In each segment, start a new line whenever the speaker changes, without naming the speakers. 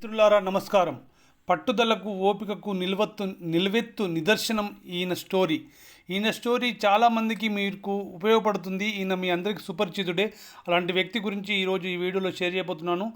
మిత్రులారా నమస్కారం. పట్టుదలకు ఓపికకు నిల్వత్తు నిల్వెత్తు నిదర్శనం ఈయన స్టోరీ. ఈయన స్టోరీ చాలామందికి మీకు ఉపయోగపడుతుంది. ఈయన మీ అందరికీ సుపరిచితుడే. అలాంటి వ్యక్తి గురించి ఈరోజు ఈ వీడియోలో షేర్ చేయబోతున్నాను.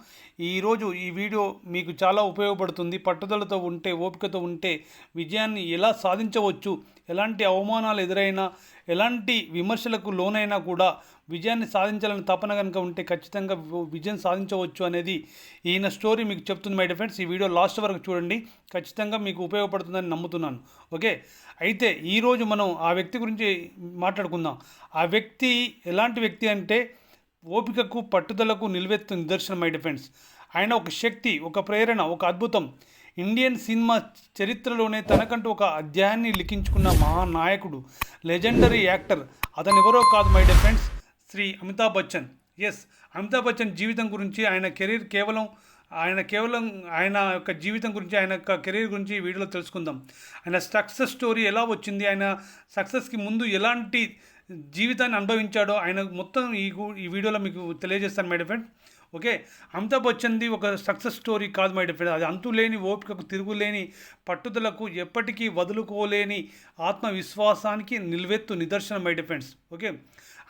ఈరోజు ఈ వీడియో మీకు చాలా ఉపయోగపడుతుంది. పట్టుదలతో ఉంటే ఓపికతో ఉంటే విజయాన్ని ఎలా సాధించవచ్చు? ఎలాంటి అవమానాలు ఎదురైనా ఎలాంటి విమర్శలకు లోనైనా కూడా విజయాన్ని సాధించాలని తపన కనుక ఉంటే ఖచ్చితంగా విజయం సాధించవచ్చు అనేది ఈయన స్టోరీ మీకు చెప్తుంది మై ఫ్రెండ్స్. ఈ వీడియో లాస్ట్ వరకు చూడండి. ఖచ్చితంగా మీకు ఉపయోగపడుతుందని నమ్ముతున్నాను. ఓకే? అయితే ఈరోజు మనం ఆ వ్యక్తి గురించి మాట్లాడుకుందాం. ఆ వ్యక్తి ఎలాంటి వ్యక్తి అంటే ఓపికకు పట్టుదలకు నిలువెత్తు నిదర్శనం మై డిఫెండ్స్ ఆయన ఒక శక్తి ఒక ప్రేరణ ఒక అద్భుతం. ఇండియన్ సినిమా చరిత్రలోనే తనకంటూ ఒక అధ్యాయాన్ని లిఖించుకున్న మహానాయకుడు లెజెండరీ యాక్టర్ అతను ఎవరో కాదు my friends Shri Amitabh Bachchan. Yes Amitabh Bachchan జీవితం గురించి ఆయన కెరీర్ కేవలం ఆయన కేవలం ఆయన యొక్క జీవితం గురించి ఆయన యొక్క కెరీర్ గురించి వీడియోలో తెలుసుకుందాం. ఆయన సక్సెస్ స్టోరీ ఎలా వచ్చింది? ఆయన సక్సెస్కి ముందు ఎలాంటి జీవితాన్ని అనుభవించాడో ఆయన మొత్తం ఈ ఈ వీడియోలో మీకు తెలియజేస్తాను మై ఫ్రెండ్ ఓకే? అమితాబ్ బచ్చన్ది ఒక సక్సెస్ స్టోరీ కాదు మై ఫ్రెండ్. అది అంతులేని ఓపికకు తిరుగులేని పట్టుదలకు ఎప్పటికీ వదులుకోలేని ఆత్మవిశ్వాసానికి నిల్వెత్తు నిదర్శనం my friends. Okay?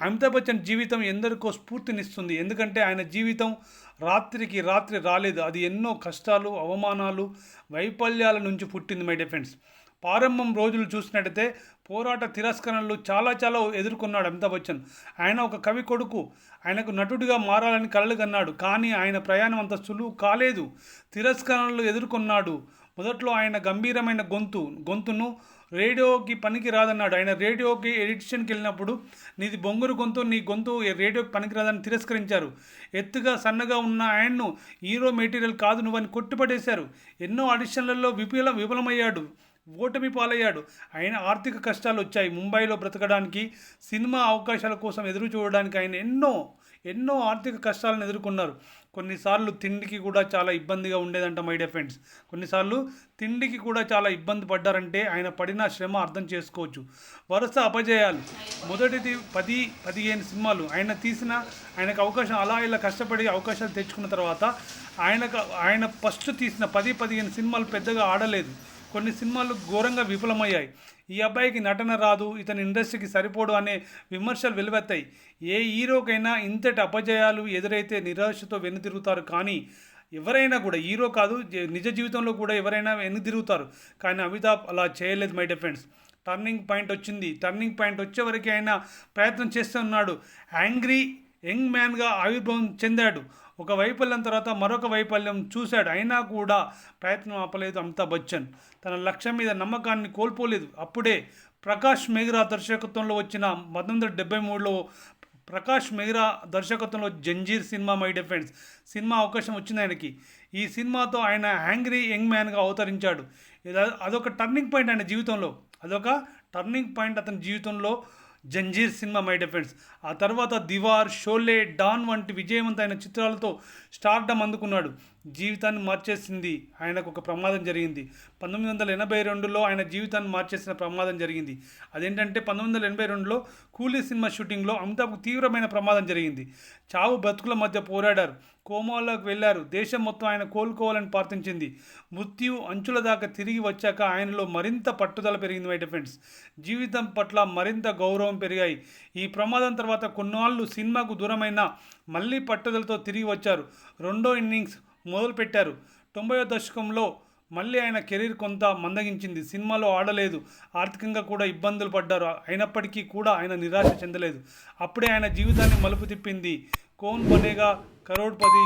Amitabh Bachchan జీవితం ఎందరికో స్ఫూర్తినిస్తుంది. ఎందుకంటే ఆయన జీవితం రాత్రికి రాత్రి రాలేదు. అది ఎన్నో కష్టాలు అవమానాలు వైఫల్యాల నుంచి పుట్టింది మై ఫ్రెండ్స్. ప్రారంభం రోజులు చూసినట్టయితే పోరాట తిరస్కరణలు చాలా చాలా ఎదుర్కొన్నాడు అమితాబ్ బచ్చన్. ఆయన ఒక కవి కొడుకు. ఆయనకు నటుడిగా మారాలని కలలు కన్నాడు. కానీ ఆయన ప్రయాణం అంత సులువు కాలేదు. తిరస్కరణలు ఎదుర్కొన్నాడు. మొదట్లో ఆయన గంభీరమైన గొంతు గొంతును రేడియోకి పనికి రాదన్నాడు. ఆయన రేడియోకి ఎడిషన్కి వెళ్ళినప్పుడు నీది బొంగురు గొంతు నీ గొంతు రేడియోకి పనికిరాదని తిరస్కరించారు. ఎత్తుగా సన్నగా ఉన్న ఆయన్ను హీరో మెటీరియల్ కాదు నువ్వని కొట్టిపడేశారు. ఎన్నో ఆడిషన్లలో విపుల విఫలమయ్యాడు. ఓటమి పాలయ్యాడు. ఆయన ఆర్థిక కష్టాలు వచ్చాయి. ముంబైలో బ్రతకడానికి సినిమా అవకాశాల కోసం ఎదురు చూడడానికి ఆయన ఎన్నో ఎన్నో ఆర్థిక కష్టాలను ఎదుర్కొన్నారు. కొన్నిసార్లు తిండికి కూడా చాలా ఇబ్బందిగా ఉండేదంట మై డియర్ ఫ్రెండ్స్. కొన్నిసార్లు తిండికి కూడా చాలా ఇబ్బంది పడ్డారంటే ఆయన పడిన శ్రమ అర్థం చేసుకోవచ్చు. వరుస అపజయాలు. మొదటిది పది పదిహేను సినిమాలు. ఆయన తీసిన ఆయనకు అవకాశం అలా ఇలా కష్టపడి అవకాశాలు తెచ్చుకున్న తర్వాత ఆయనకు ఆయన ఫస్ట్ తీసిన పది పదిహేను సినిమాలు పెద్దగా ఆడలేదు. కొన్ని సినిమాలు ఘోరంగా విఫలమయ్యాయి. ఈ అబ్బాయికి నటన రాదు ఇతని ఇండస్ట్రీకి సరిపోడు అనే విమర్శలు వెలువెత్తాయి. ఏ హీరోకైనా ఇంతటి అపజయాలు ఎదురైతే నిరాశతో వెనుతిరుగుతారు కానీ ఎవరైనా కూడా హీరో కాదు నిజ జీవితంలో కూడా ఎవరైనా వెనుతిరుగుతారు కానీ అమితాబ్ అలా చేయలేదు మై డిఫెండ్స్ టర్నింగ్ పాయింట్ వచ్చింది. టర్నింగ్ పాయింట్ వచ్చే వరకు ఆయన ప్రయత్నం చేస్తూ ఉన్నాడు యాంగ్రీ యంగ్ మ్యాన్గా ఆవిర్భావం చెందాడు. ఒక వైఫల్యం తర్వాత మరొక వైఫల్యం చూశాడు. అయినా కూడా ప్రయత్నం ఆపలేదు అమితాబ్ బచ్చన్. తన లక్ష్యం మీద నమ్మకాన్ని కోల్పోలేదు. అప్పుడే ప్రకాష్ మెహ్రా దర్శకత్వంలో వచ్చిన పంతొమ్మిది వందల డెబ్బై మూడులో ప్రకాష్ మెహ్రా దర్శకత్వంలో Zanjeer cinema my defence cinema అవకాశం వచ్చింది ఆయనకి. ఈ సినిమాతో ఆయన యాంగ్రీ యంగ్ మ్యాన్గా అవతరించాడు. ఇది- అదొక టర్నింగ్ పాయింట్ ఆయన జీవితంలో. అదొక టర్నింగ్ పాయింట్ అతని జీవితంలో జంజీర్ సినిమా మై డిఫెండ్స్ ఆ తర్వాత దివార్ షోలే డాన్ వంటి విజయవంతమైన చిత్రాలతో స్టార్డమ్ అందుకున్నాడు. జీవితాన్ని మార్చేసింది. ఆయనకు ఒక ప్రమాదం జరిగింది. పంతొమ్మిది వందల ఎనభై రెండులో ఆయన జీవితాన్ని మార్చేసిన ప్రమాదం జరిగింది. అదేంటంటే పంతొమ్మిది వందల ఎనభై రెండులో కూలీ సినిమా షూటింగ్లో అమితాబ్కు తీవ్రమైన ప్రమాదం జరిగింది. చావు బతుకుల మధ్య పోరాడారు. కోమాలోకి వెళ్ళారు. దేశం మొత్తం ఆయన కోలుకోవాలని ప్రార్థించింది. మృత్యు అంచుల దాకా తిరిగి వచ్చాక ఆయనలో మరింత పట్టుదల పెరిగింది మై ఫ్రెండ్స్. జీవితం పట్ల మరింత గౌరవం పెరిగాయి. ఈ ప్రమాదం తర్వాత కొన్నాళ్ళు సినిమాకు దూరమైన మళ్ళీ పట్టుదలతో తిరిగి వచ్చారు. రెండో ఇన్నింగ్స్ మొదలుపెట్టారు. తొంభైవ దశకంలో మళ్ళీ ఆయన కెరీర్ కొంత మందగించింది. సినిమాలో ఆడలేదు. ఆర్థికంగా కూడా ఇబ్బందులు పడ్డారు. అయినప్పటికీ కూడా ఆయన నిరాశ చెందలేదు. అప్పుడే ఆయన జీవితాన్ని మలుపు తిప్పింది. Kaun Banega Crorepati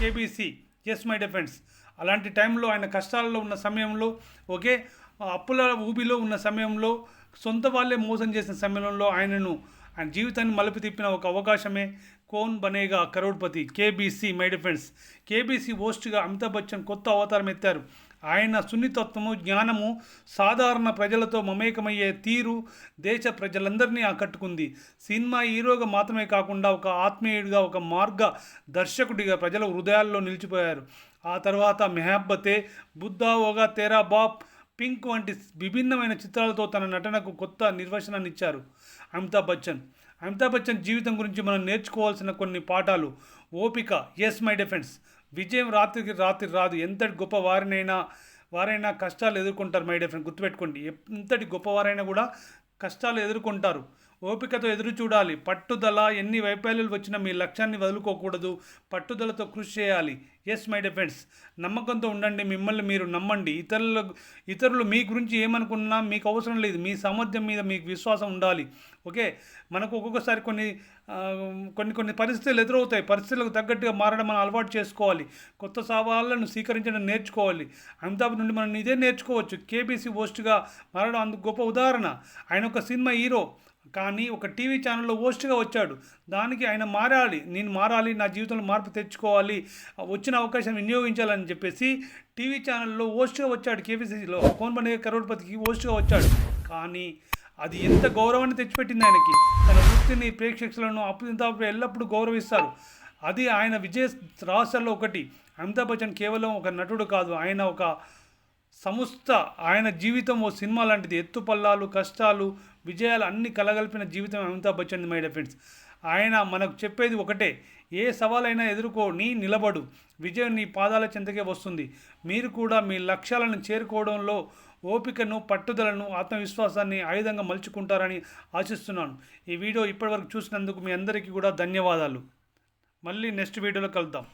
KBC yes my defence అలాంటి టైంలో ఆయన కష్టాల్లో ఉన్న సమయంలో ఓకే అప్పుల ఊబిలో ఉన్న సమయంలో సొంత వాళ్ళే మోసం చేసిన సమయంలో ఆయనను ఆయన జీవితాన్ని మలుపు తిప్పిన ఒక అవకాశమే Kaun Banega Crorepati KBC my friends KBC హోస్ట్గా Amitabh Bachchan కొత్త అవతారం ఎత్తారు. ఆయన సున్నితత్వము జ్ఞానము సాధారణ ప్రజలతో మమేకమయ్యే తీరు దేశ ప్రజలందరినీ ఆకట్టుకుంది. సినిమా హీరోగా మాత్రమే కాకుండా ఒక ఆత్మీయుడిగా ఒక మార్గ దర్శకుడిగా ప్రజల హృదయాల్లో నిలిచిపోయారు. ఆ తర్వాత మెహబ్బతే బుద్ధా ఓగా తేరా బాప్ పింక్ వంటి విభిన్నమైన చిత్రాలతో తన నటనకు కొత్త నిర్వచనాన్ని ఇచ్చారు. అమితాబ్ బచ్చన్. అమితాబ్ బచ్చన్ జీవితం గురించి మనం నేర్చుకోవాల్సిన కొన్ని పాఠాలు. ఓపిక ఎస్ మై డిఫెన్స్ విజయం రాత్రికి రాత్రి రాదు. ఎంతటి గొప్ప వారినైనా వారైనా కష్టాలు ఎదుర్కొంటారు మై డియర్ ఫ్రెండ్ గుర్తుపెట్టుకోండి. ఎంతటి గొప్పవారైనా కూడా కష్టాలు ఎదుర్కొంటారు. ఓపికతో ఎదురు చూడాలి. పట్టుదల ఎన్ని వైఫల్యాలు వచ్చినా మీ లక్ష్యాన్ని వదులుకోకూడదు. పట్టుదలతో కృషి చేయాలి. ఎస్ మై డిఫెండ్స్ నమ్మకంతో ఉండండి. మిమ్మల్ని మీరు నమ్మండి. ఇతరుల ఇతరులు మీ గురించి ఏమనుకున్నా మీకు అవసరం లేదు. మీ సామర్థ్యం మీద మీకు విశ్వాసం ఉండాలి. ఓకే? మనకు ఒక్కొక్కసారి కొన్ని కొన్ని కొన్ని పరిస్థితులు ఎదురవుతాయి. పరిస్థితులకు తగ్గట్టుగా మారడం మనం అలవాటు చేసుకోవాలి. కొత్త సవాళ్ళను స్వీకరించడం నేర్చుకోవాలి. అమితాబ్ నుండి మనం ఇదే నేర్చుకోవచ్చు. కేబీసీ హోస్ట్గా మారడం అందుకు గొప్ప ఉదాహరణ. ఆయన ఒక సినిమా హీరో. కానీ ఒక టీవీ ఛానల్లో హోస్ట్గా వచ్చాడు. దానికి ఆయన మారాలి. నేను మారాలి నా జీవితంలో మార్పు తెచ్చుకోవాలి వచ్చిన అవకాశం వినియోగించాలని చెప్పేసి టీవీ ఛానల్లో హోస్ట్గా వచ్చాడు కేబీసీలో కోన్ బనే కరోడ్పతికి హోస్ట్గా వచ్చాడు. కానీ అది ఎంత గౌరవాన్ని తెచ్చిపెట్టింది ఆయనకి. తన వృత్తిని ప్రేక్షకులను అప్పుడు ఎల్లప్పుడూ గౌరవిస్తారు. అది ఆయన విజయ రహస్యాల్లో ఒకటి. అమితాబ్ బచ్చన్ కేవలం ఒక నటుడు కాదు. ఆయన ఒక సంస్థ ఆయన జీవితం ఓ సినిమా లాంటిది. ఎత్తుపల్లాలు కష్టాలు విజయాలు అన్ని కలగలిపిన జీవితం Amitabh Bachchan my dear friends. ఆయన మనకు చెప్పేది ఒకటే ఏ సవాలైనా ఎదుర్కొని నిలబడు. విజయం నీ పాదాల చెంతకే వస్తుంది. మీరు కూడా మీ లక్ష్యాలను చేరుకోవడంలో ఓపికను పట్టుదలను ఆత్మవిశ్వాసాన్ని ఆయుధంగా మలుచుకుంటారని ఆశిస్తున్నాను. ఈ వీడియో ఇప్పటివరకు చూసినందుకు మీ అందరికీ కూడా ధన్యవాదాలు. మళ్ళీ నెక్స్ట్ వీడియోలో కలుద్దాం.